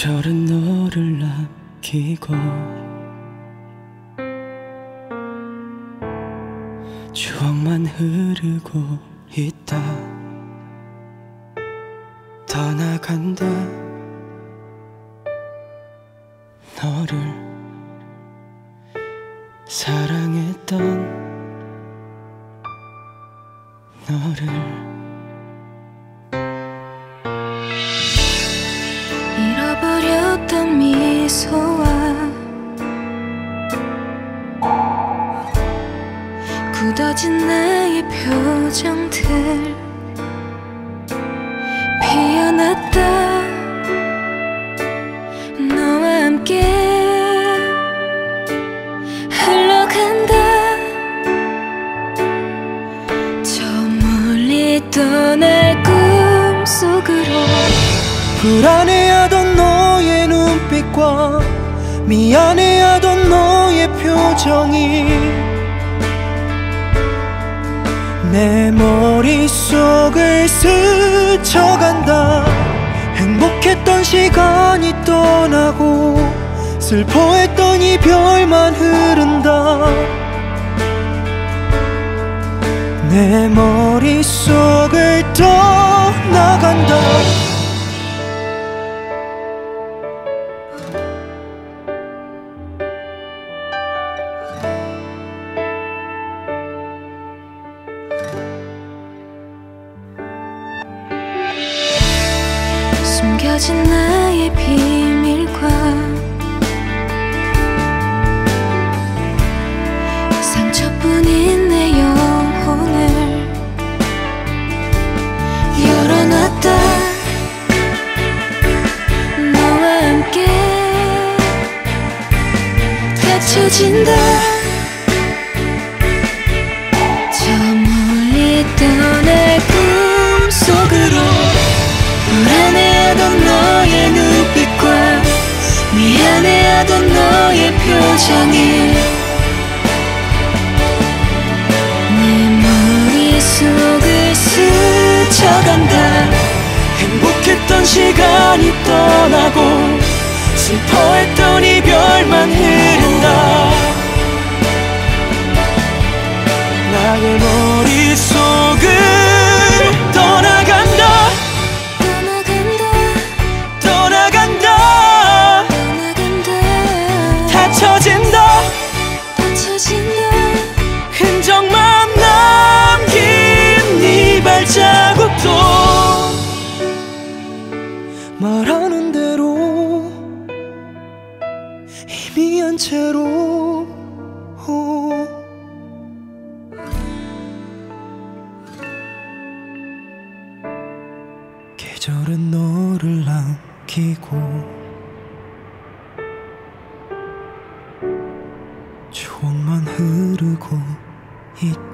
계절은 너를 남기고 추억만 흐르고 있다. 떠나간다. 너를 사랑했던 너를 굳어진 나의 표정들 피어났다. 너와 함께 흘러간다. 저 멀리 떠날 꿈속으로 불안해하던 너의 눈빛과 미안해하던 너의 표정이 내 머릿속을 스쳐간다. 행복했던 시간이 떠나고 슬퍼했던 이별만 흐른다. 내 머릿속을 떠나간다 숨겨진 나의 비밀과 상처뿐인 내 영혼을 열어놨다. 너와 함께 닫혀진다. 저 멀리 떠 표정이 내 머릿속을 스쳐간다. 행복했던 시간이 떠나고 슬퍼했던 이별만 흐른다. 나의 머릿속 말하는 대로 희미한 채로. 계절은 너를 남기고 추억만 흐르고 있다